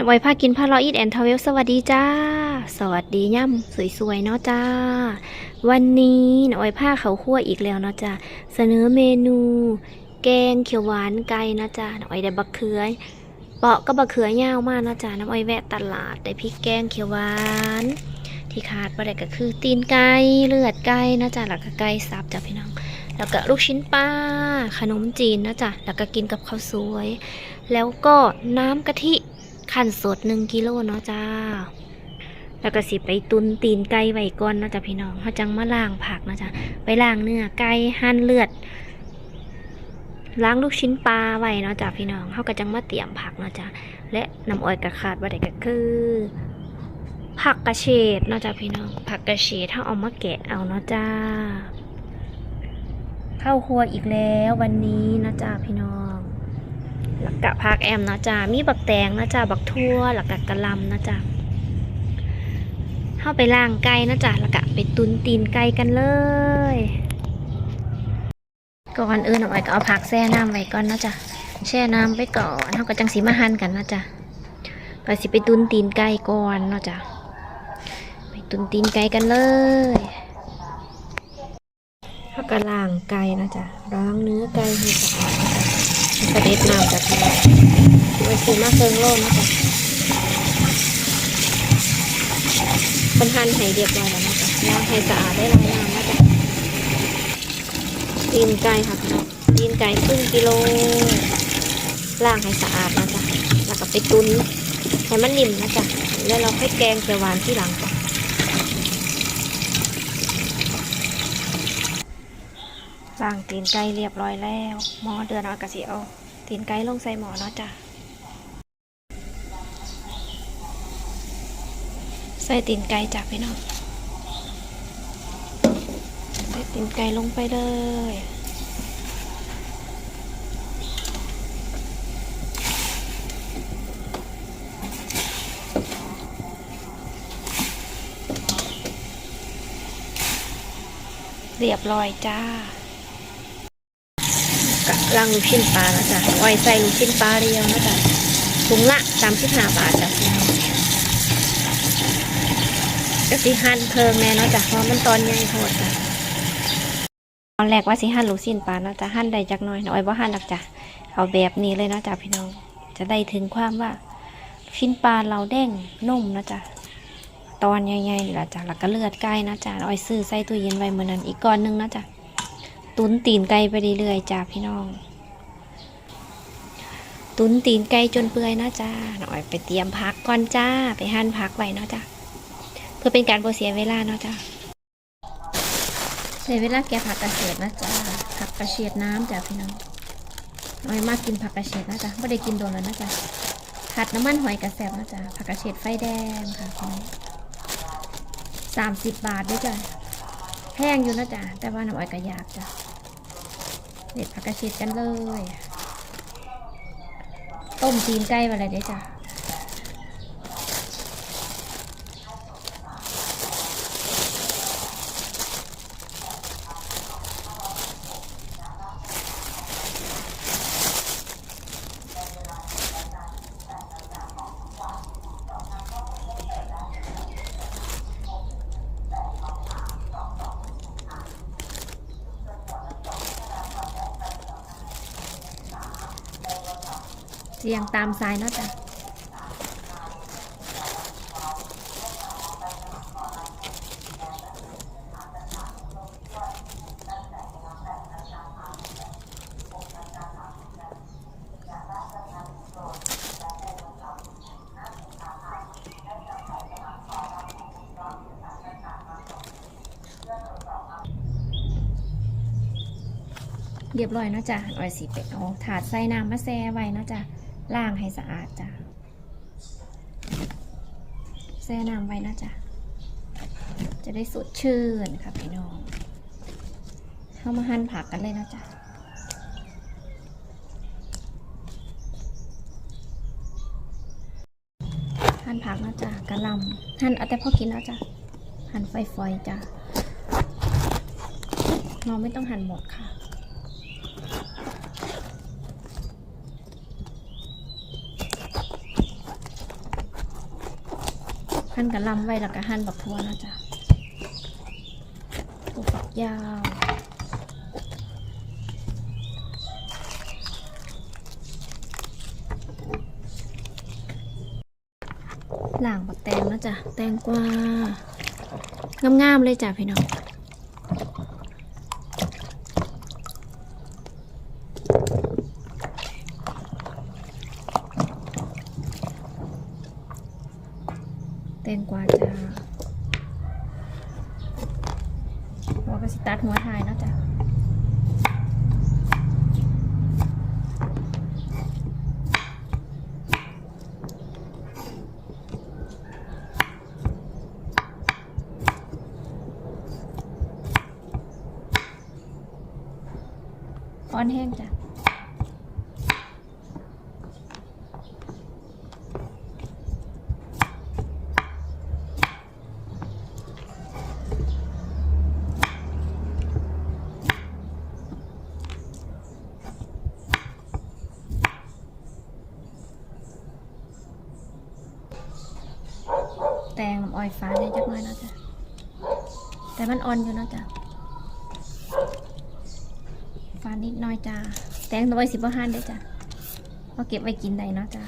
น้อ้อยพากินพาลาะอีทแอนทาวเวลสวัสดีจ้า สวัสดีย่ำสวยๆเนาะจ้า วันนี้น้อ้อยพาเขาคั่วอีกแล้วเนาะจ้าเสนอเมนู แกงเขียวหวานไก่นะจ้าน้อ้อยได้บักเขือเปาะก็บักเขือยาวมากนะจ้าน้ำอ้อยแวะตลาดได้พริกแกงเขียวหวาน ที่ขาดไปได้ก็คือตีนไก่เลือดไก่นะจ้าแล้วก็ไก่สับจ้าพี่น้องแล้วก็ลูกชิ้นปลาขนมจีนนะจ้ะแล้วก็กินกับข้าวสวย แล้วก็น้ำกะทิ ขั้นสดหนึ่งกิโลเนาะจ้า แล้วก็สิไปตุนตีนไก่ไว้ก่อนเนาะจ้ะพี่น้องเขาจังมาล้างผักเนาะจ้ะไปล้างเนื้อไก่หั่นเลือด ล้างลูกชิ้นปลาไว้เนาะจ้ะพี่น้องเขาก็จังมาเตรียมผักเนาะจ้ะและน้ำอ้อยกระขาดว่าได้ก็คือผักกระเฉดเนาะจ้ะพี่น้อง ผักกระเฉดถ้าเอามาแกะเอาเนาะจ้า เข้าครัวอีกแล้ววันนี้นะจ๊ะพี่น้อง หลักกะพักแอมนะจ๊ะมีบักแตงนะจ๊ะบักทั่วหลักกะกะลำนะจ๊ะเข้าไปล่างไก่นะจ๊ะหลักกะไปตุนตีนไก่กันเลย ก่อนอื่นเอาไว้ก็เอาผักแช่น้ำไว้ก่อนนะจ๊ะแช่น้ำไปก่อนเขาก็จังสีมาหั่นกันนะจ๊ะไปสิไปตุนตีนไก่ก่อนเนาะจ๊ะไปตุนตีนไก่กันเลยเขาก็ล้างไก่นะจ๊ะล้างเนื้อไก่ให้สะอาดนะจ๊ะ กระเด็ดน้ำจากนี้ไว้ซื้อมาเคิงโลนะจ๊ะเป็นหั่นให้เรียบร้อยแล้วนะจ๊ะล้างให้สะอาดได้ล้างน้ำนะจ๊ะตีนไก่ค่ะพี่น้องตีนไก่ครึ่งกิโลล้างให้สะอาดนะจ๊ะแล้วก็ไปตุนให้มันนิ่มนะจ๊ะแล้วเราค่อยแกงเขียวหวานที่หลังจ้ะ ล้างตีนไก่เรียบร้อยแล้ว หมอเดือนเอากระสีเอาตีนไก่ลงใส่หมอเนาะจ้ะใส่ตีนไก่จ้ะพี่น้องใส่ตีนไก่ลงไปเลยเรียบร้อยจ้า ลังลูกชิ้นปลานะจ๊ะไว้ใส่ลูกชิ้นปลาเรียวนะจ๊ะถุงละสามสิบห้าบาทจ้ะพี่น้องก็สิหั่นเพิ่มแน่เนาะจ้ะเพราะมันตอนใหญ่โหดจ้ะตอนแรกว่าสิหั่นลูกชิ้นปลาเนาะจ้ะหั่นได้จักหน่อยน้อยว่าหั่นหลักจ้ะเอาแบบนี้เลยนะจ้ะพี่น้อง จะได้ถึงความว่าลูกชิ้นปลาเราเด้งนุ่มนะจ๊ะตอนใหญ่ๆนี่แหละจ้ะแล้วก็เลือดไก่นะจ๊ะอาไว้ซื้อใส่ตู้เย็นไว้เมื่อนั้นอีกก้อนหนึงนะจ๊ะ ตุนตีนไก่ไปเรื่อยๆจ้าพี่น้อง ตุนตีนไก่จนเปื่อยนะจ้าหน่อยไปเตรียมพักก่อนจ้า ไปหั่นพักไว้เนาะจ้าเพื่อเป็นการบ่เสียเวลาเนาะจ้าเสียเวลาแกผักกระเฉดนะจ้าผักกระเฉดน้ำจ้าพี่น้องหน่อยมากกินผักกระเฉดนะจ้าไม่ได้กินโดนแล้วนะจ้าผัดน้ำมันหอยกระแสบนะจ้าผักกระเฉดไฟแดงค่ะสามสิบบาทด้วยจ้า แพงอยู่นะจ๊ะแต่ว่าน้ำอ้อยกระยากจ้ะเด็ดผักกระเฉดกันเลย ต้มตีนไก่ไปเลยเด้จ้ะ ตามสายนะจ้ะเรียบร้อยนะจ้ะอ้อยสีเป็ดเอาถาดใส่น้ำมาแซ่ไว้นะจ้ะ ล้างให้สะอาดจ้ะแช่น้ำไว้นะจ๊ะ จะได้สดชื่นค่ะพี่น้อง เข้ามาหั่นผักกันเลยนะจ๊ะหั่นผักนะจ๊ะกระลำหั่นเอาแต่พอกินนะจ๊ะหั่นไฟอยๆจ้ะเราไม่ต้องหั่นหมดค่ะ หั่นกะลำไว้แล้วก็หั่นบักทั่วนะจ้ะตัวฝักยาวหล่างบักแตงนะจ้ะแตงกวางามๆเลยจ้ะพี่น้อง แตงกวาจ้าหัวกระสิตัดหัวทายนะจ้ะอ่อนแห้งจ้ะ แตงน้ำอ้อยฟ้าเนี่ยจักหน่อยเนาะจ้ะแต่มันอ่อนอยู่เนาะจ้ะฟ้านิดหน้อยจ้าแตงลำอ้อยสิบห้านได้จ้ะเอาเก็บไว้กินได้เนาะจ้ะ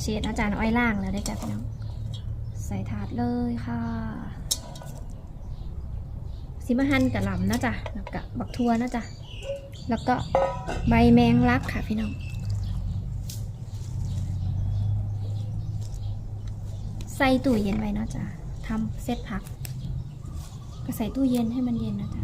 เฉดอาจารย์อ้อยล่างแล้วได้จ้ะพี่น้อง ใส่ถาดเลยค่ะสิมหั่นกับหลำนะจ๊ะแล้วก็บักทัวนะจ๊ะแล้วก็ใบแมงลักค่ะพี่น้อง ใส่ตู้เย็นไว้นะจ๊ะทำเซตผัก ก็ใส่ตู้เย็นให้มันเย็นนะจ๊ะ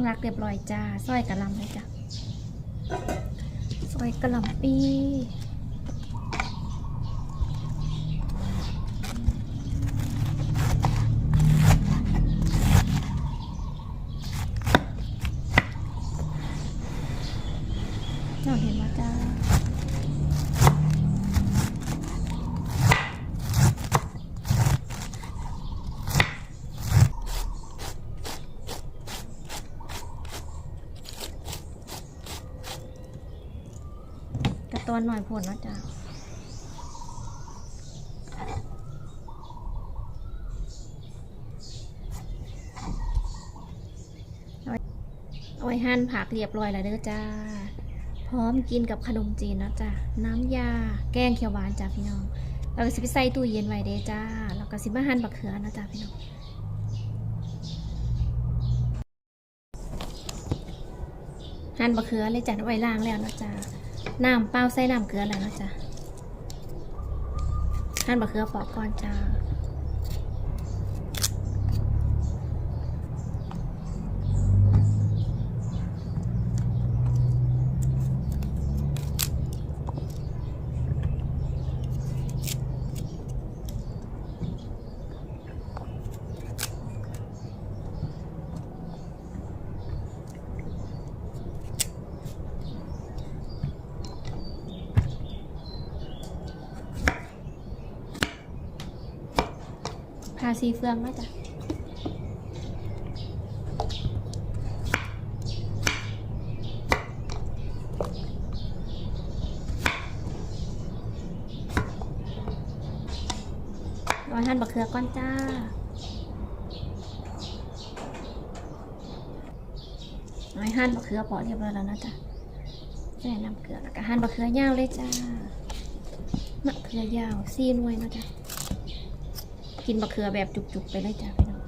งรักเรียบร้อยจ้าสร้อยกระลำเลยจ้ะสร้อยกระลำปีเจ้าเห็นว่าจ้า กระตอน หน่อยผลนาะจ้าเอาไว้หั่นผักเรียบร้อยแล้วเด้อจ้า พร้อมกินกับขนมจีนนาะจ้าน้ำยา แกงเขียวหวานจ้าพี่น้องแล้วก็สิไปใส่ตู้เย็นไว้เด้อจ้า แล้วก็สิมาหั่นบักเขือนะจ้าพี่น้องหั่นบักเขือเลยจ้ะไว้ล้างแล้วนาะจ้า น้ำเปล่าใส่น้ำเกลือแล้วนะจ๊ะท่านบะเกลือปอกก่อนจ้า พาซีเฟืองนะจ๊ะน้อยหั่นบะเขือก่อนจ้าน้อยหั่นบะเขือปอกเรียบร้อยแล้วนะจ๊ะใส่น้ำเกลือแล้วก็หั่นบะเขือยาวเลยจ้ามะเขือยาวซีน่วยนะจ๊ะ กินบะเขือแบบจุกๆไปเลยจ้ะพี่น้อง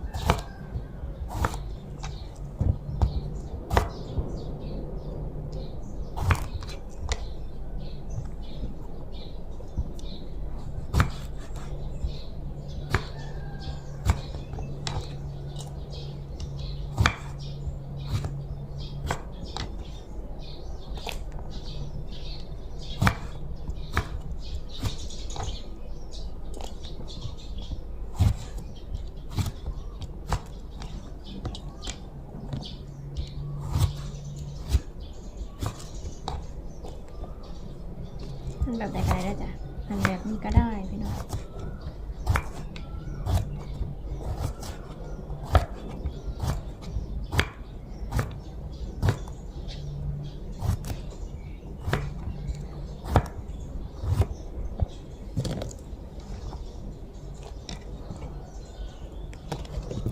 หั่นแบบใดๆได้จ้ะหั่นแบบนี้ก็ได้พี่น้อง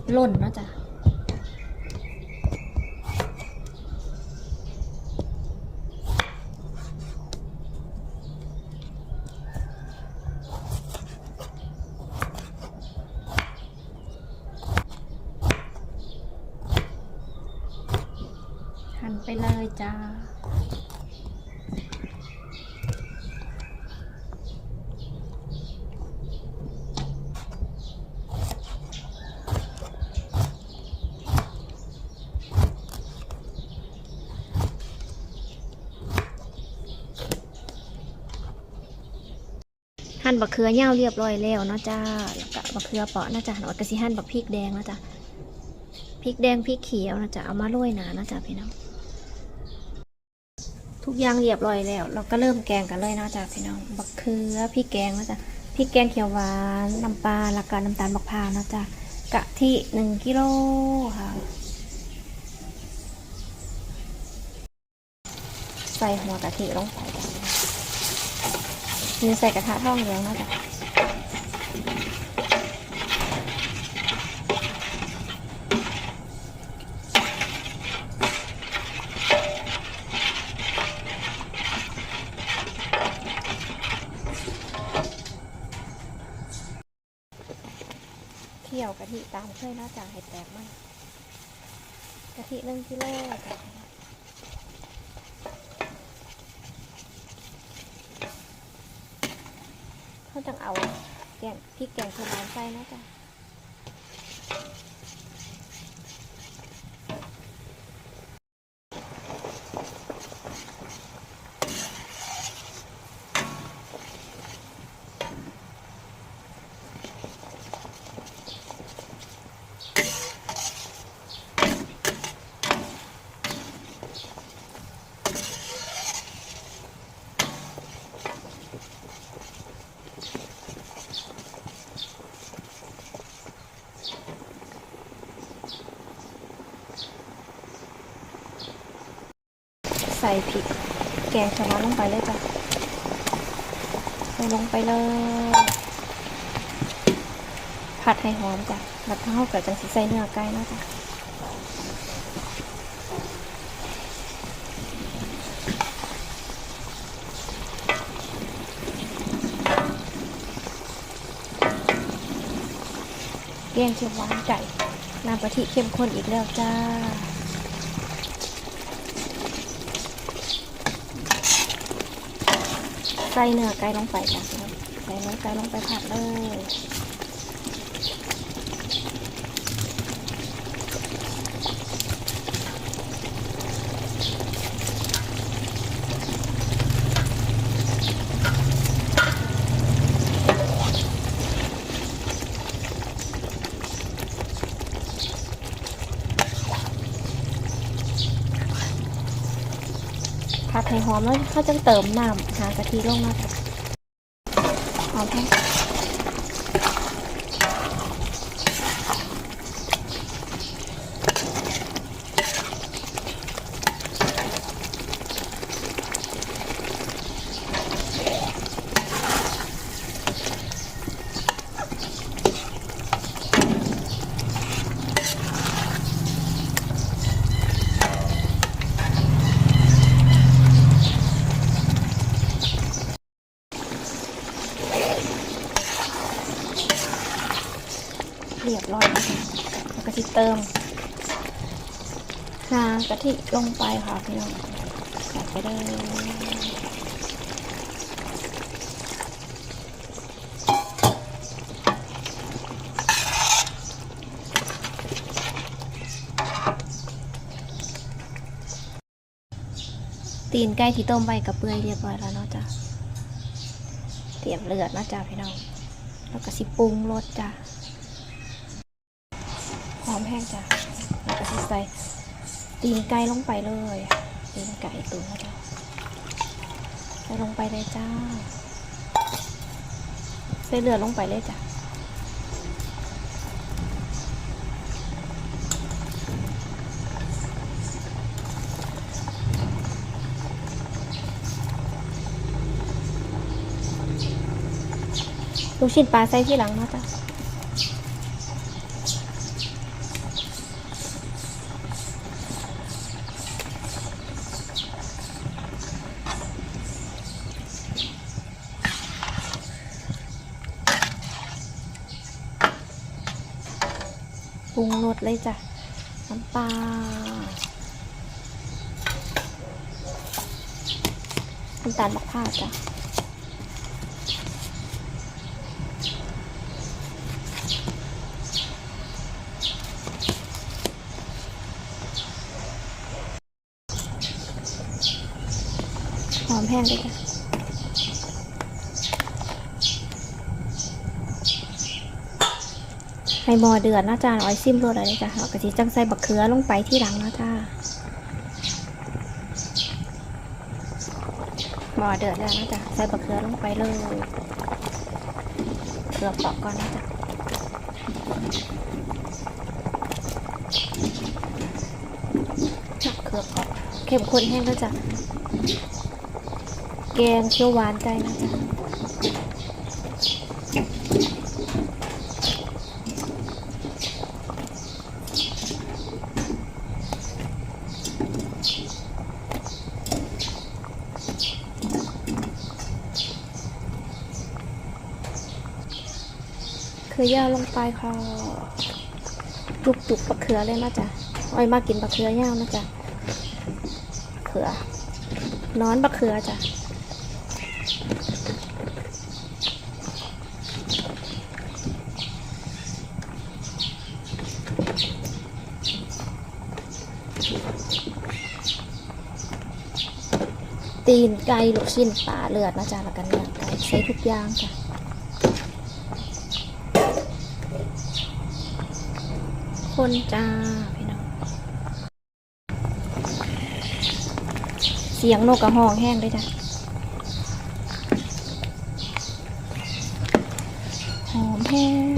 ห ล่นนะจ๊ะ หั่นไปเลยจ้า หั่นบักเขือยาวเรียบร้อยแล้วเนาะจ้าแล้วก็บักเขือเปาะนะจ๊ะหน่อยก็สิหั่นบักพริกแดงนะจ๊ะพริกแดงพริกเขียวนะจ๊ะเอามาโรยหนานะจ๊ะพี่น้อง ทุกอย่างเรียบร้อยแล้ว เราก็เริ่มแกงกันเลยนะจ๊ะพี่น้องบักเขือพริกแกงนะจ๊ะพริกแกงเขียวหวานน้ำปลาแล้วก็น้ำตาลบักพร้าวนะจ๊ะกะทิหนึ่งกิโลค่ะใส่หัวกะทิลงไป จ้ะนี่ใส่กระทะท่องเหลืองนะจ๊ะเคี่ยวกะทิตามเคยนาะจ้ะให้แตกมันกะทิหนึ่งกิโลจ้ะเขาจังเอา แกงพริกแกงเขียวหวานใส่เนาะจ๊ะ ใส่พริกแกงเขียวหวานลงไปเลยจ้ะใส่ลงไปเลย ผัดให้หอมจ้ะแล้วเท่ากับจังสิใส่เนื้อไก่นาะจ้ะแกงเขียวหวานไก่น้ำกะทิเข้มข้นอีกแล้วจ้า ใส่เนื้อไก่ลงไปจ้ะใส่เนื้อไก่ลงไปผัดเลย ให้หอมแล้วเขาจะเติมน้ำหากะทิลงมาค่ะหอมแห้ง เรียบร้อยแล้วค่ะแล้วก็สิ เติมน้ำกะทิลงไปค่ะพี่น้องใส่ไปเลยตีนไก่ที่ต้มไปกับเปื่อยเรียบร้อยแล้วเนาะจ้ะเตรียมเลือดเนาะจ้ะพี่น้อง แล้วก็สิปรุงรสจ้ะ แห้งจ้ะแล้วก็สิใส่ตีนไก่ลงไปเลยตีนไก่ตุ๋นจ้ะใส่ลงไปเลยจ้า ใส่เลือดลงไปเลยจ้ะลูกชิ้นปลาใส่ที่หลังเนาะจ้ะ ปรุงรสเลยจ้ะ น้ำปลาน้ำตาลมะพร้าวจ้ะหอมแห้งเลยจ้ะ ให้หมอเดือดนะจ้าเอาไอซิมรสอะไรจ้ะเอากระชิจังใส่บักเขือลงไปที่หลังนะจ้าหมอเดือดแล้วนะจ้ะใส่บักเขือลงไปเลยเขือเปอกก่อนนะจ้ะเขือเปอกเข้มข้นแห้งแล้วจ้ะแกงเขียวหวานไก่นะจ๊ะ ขือย่าลงไปค่ะจุกจุกๆบักเขือเลยนะจ๊ะอ้อยมากินบักเขือย่างนะจ๊ะเขือนอนบักเขือจ้ะตีนไก่ลูกชิ้นปลาเลือดนะจ๊ะแล้วกันเนื้อไก่ใช้ทุกอย่างจ้ะ คนจ้าพี่น้องเสียงนกกระห้องแห้งด้วยจ้ะหอมแห้ง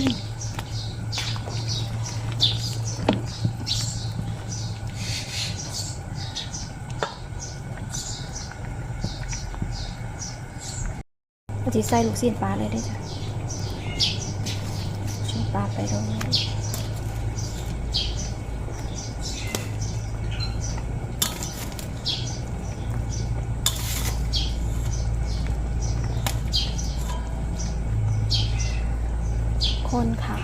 ก็จะใส่ลูกซียนปลาเลยได้จ้ะชิ้นปลาไปเลย คนค่ะ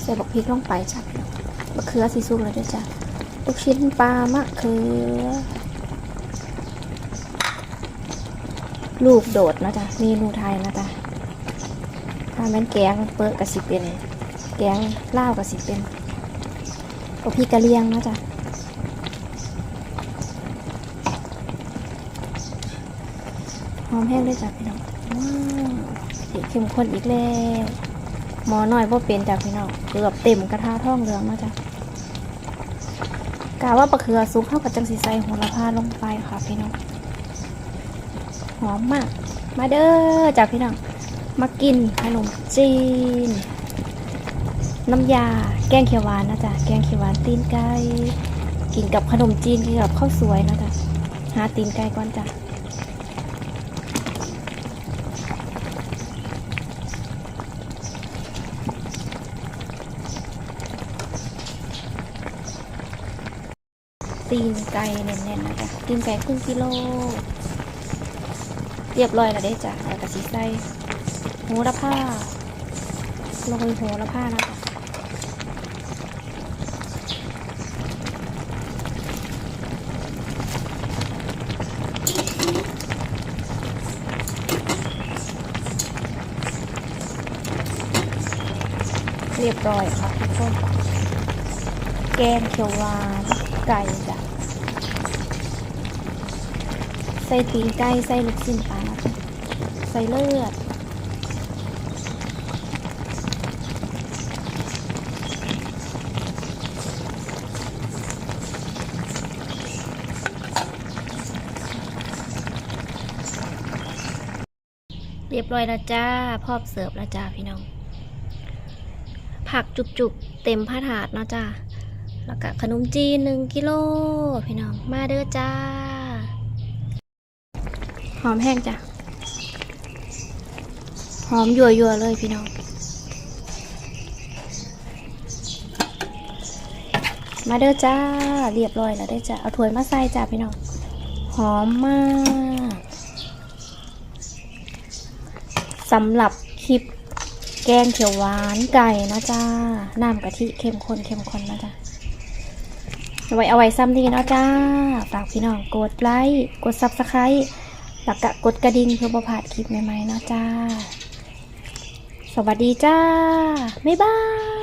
ใส่บัก พริกลงไปจ้ะบักเขือสีสุกแล้วด้วยจ้ะลูกชิ้นปลามะเขือ ลูกโดดนะจ๊ะเมนูไทยนะจ๊ะถ้าแม่นแกงเปิดกระสิเป็นแกงล่าวกระสิเป็นกับพี่กะเลียงนะจ๊ะหอมแห้งด้วยจ้ะพี่น้องว้าวสีเข้มข้นอีกแล้ว หมอหน่อยว่าเป็นจ้ะพี่น้องเกือบเต็มกระทะท่องเหลืองนะจ๊ะกะว่าปลาเขือซุปเข้ากับจังสีใส่โหระพาลงไปค่ะพี่น้องหอมมาก มาเด้อจ้ะพี่น้องมากินขนมจีน น้ำยาแกงเขียวหวานนะจ๊ะแกงเขียวหวานตีนไก่กินกับขนมจีนกินกับข้าวสวยนะจ๊ะหาตีนไก่ก่อนจ้ะ ตีนไก่แน่นๆนะจ๊ะตีนไก่ครึ่งกิโล เรียบร้อยแล้วได้จ้ะแล้วก็สีใส่โหระพาโรยโหระพานะคะเรียบร้อยค่ะทุกคน แกงเขียวหวานไก่จ้ะ ใส่ตีนไก่ใส่ลูกชิ้นปลาจ้ะใส่เลือดเรียบร้อยแล้วจ้าพอมเสิร์ฟแล้วจ้าพี่น้อง ผักจุกๆ เต็มผ้าถาดเนาะจ้าแล้วก็ขนมจีนหนึ่งกิโลพี่น้อง มาเด้อจ้า หอมแห้งจ้ะ หอมยั่วเลยพี่น้อง มาเด้อจ้า เรียบร้อยแล้วได้อจ้าเอาถ้วยมาใส่จ้าพี่น้อง หอมมากสำหรับคลิปแกงเขียวหวานไก่นะจ้า น้ำกะทิเข้มข้นเข้มข้นนะจ้าเอาไว้เอาไว้ซ้ำนี้เนาะจ้า ฝากพี่น้องกดไลค์ กดซับสไครต์ แล้วก็กดกระดิ่งเพื่อประพลาดคลิปใหม่ๆเนาะจ้า สวัสดีจ้า บ๊ายบาย